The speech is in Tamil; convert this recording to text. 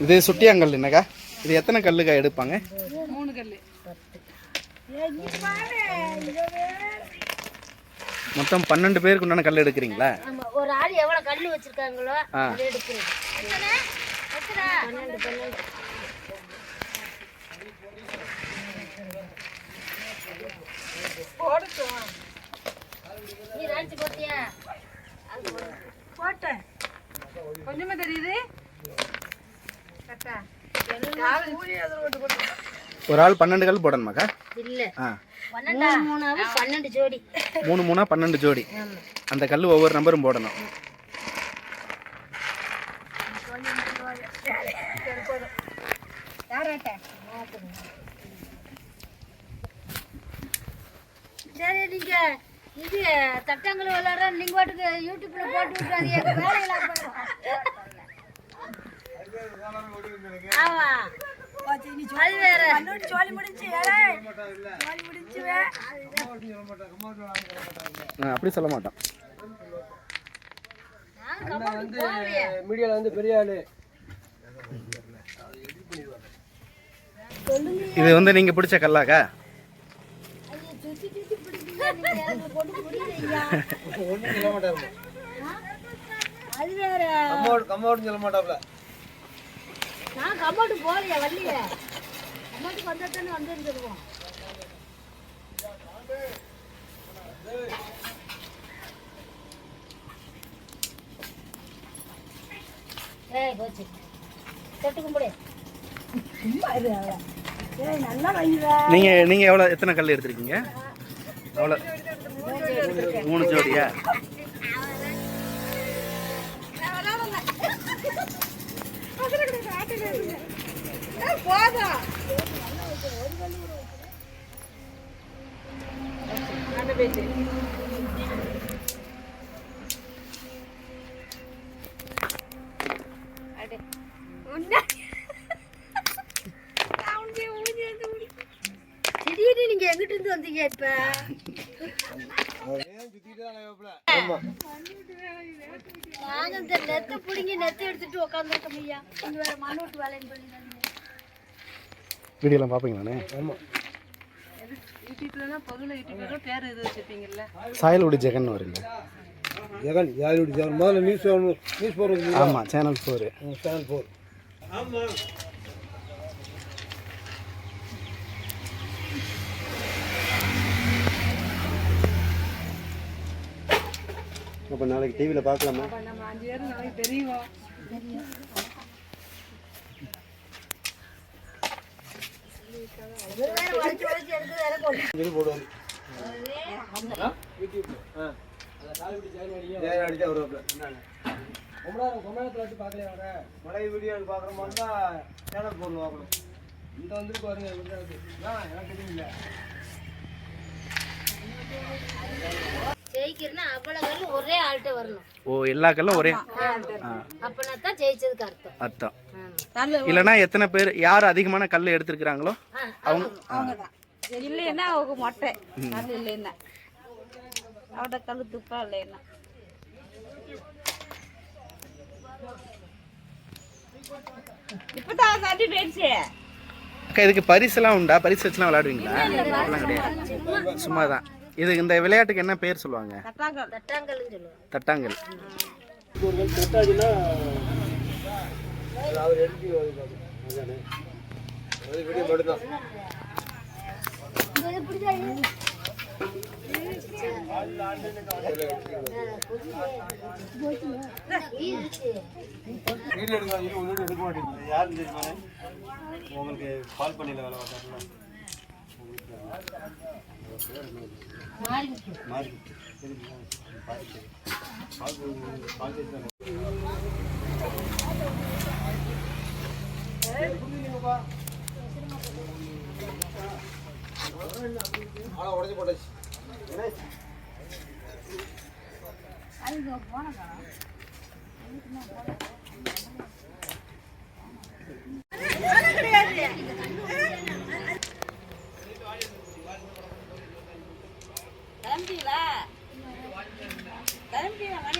இது சுட்டியாங்கல் என்னக்கா? இது எத்தனை கல்லுக்கா எடுப்பாங்க? மூணு கல் மொத்தம் பன்னெண்டு பேருக்கு உண்டான கல் எடுக்கிறீங்களா? ஆமா ஒரு ஆள் எவ்வளவு கல்லு வச்சிருக்காங்களோ ஆ. அதை பன்னெண்டு பன்னெண்டு. போட்டியா? போட்டேன். கொஞ்சமா தெரியுது? ஒரு ஆள் பன்னெண்டு கல் போடணுமாக்கா இல்ல. பன்னெண்டு ஜோடி. மூணு மூணா பன்னெண்டு ஜோடி. அந்த கல் ஒவ்வொரு நம்பரும் போடணும். சரி நீங்க இது தட்டாங்கல் விளையாடுற நீங்க பாட்டுக்கு யூடியூப்ல போட்டு விட்டுறாதீங்க. வேலையெல்லாம் ஆமா அது வேற ஆ, அப்படி சொல்ல மாட்டோம் நாங்க கம்மாவுக்கு போகலையே. மீடியாவில் வந்து பெரிய ஆளு இது வந்து நீங்கள் பிடிச்ச கல்லாக்கா நீங்க அது வேற. கம்மாவோடு சொல்ல மாட்டாப்ல. நான் கம்மாட்டு போகலையா வரலையே கம்மாட்டுக்கு வந்தா தானே வந்துருந்துருவோம். ஏய் போச்சு. தொட்டு கும்பிடு. நீங்கள் நீங்கள் எவ்வளோ எத்தனை கல் எடுத்திருக்கீங்க? அவ்வளோ மூணு ஜோடியா? திடீர்னு நீங்க எங்கிட்டு இருந்து வந்தீங்க இப்ப? ஆமாம் நாங்க இந்த நெத்தை பிடிங்கி நெத்தை எடுத்துட்டு உட்காந்துருக்கோம் ஐயா நீங்க வேற மண்ணோட்டு வேலைன்னு பண்ணிடுறாங்க வீடியோலாம் பார்ப்பீங்களாண்ணே? ஆமாம் சாயல்குடி ஜெகன் வருங்க ஜெகன் யாரோட ஜெகன். முதல்ல நியூஸ் நியூஸ் போடுறது ஆமாம் சேனல் ஃபோரு சேனல் போர் அப்போ நாளைக்கு டிவியில் பார்க்கலாமா? அப்ப நம்ம அஞ்சு பேரும் நாளைக்கு தெரியும்? வேற வளைச்சு வளைச்சு எடுத்து வேற போடு சொல்லி போடுவாங்க ஜெகன் அடிச்சா வருவாப்ல ரொம்ப நேரத்தில் வச்சு பார்க்கலையா வர மழை வீடியோ பார்க்குற மாதிரி தான் சேனல் போடுவாங்க இந்த வந்துருக்கு பாருங்க இருக்கு. ஆ, எனக்கு தெரியல ஜெயிக்கிறேன்னா அவ்வளவு கல்லு ஒரே ஆள்கிட்ட வரணும். ஓ எல்லா கல்லும் ஒரே ஆ அப்பனா தான் ஜெயிச்சதுக்கு அர்த்தம். அர்த்தம். இல்லைன்னா எத்தனை பேர் யார் அதிகமான கல் எடுத்திருக்கிறாங்களோ அவங்க. இல்லைன்னா அவங்க மொட்டை. இல்லைன்னா. அவட கல் துப்பா இல்லைன்னா. இப்பதான் தட்டி போயிடுச்சு. அக்கா இதுக்கு பரிசெல்லாம் உண்டா? பரிசு வச்சுலாம் விளையாடுவீங்களா அதெல்லாம் கிடையாது. சும்மா. தான் இது இந்த விளையாட்டுக்கு என்ன பேர் சொல்லுவாங்க? தட்டாங்கல். உங்களுக்கு கால் பண்ணல வேலை பார்த்தாங்களா மாறிக்கிட்டு. மாறி தெரியுமா பார்த்து கிளம்பிட்டீங்களா கிளம்பிட்டீங்களா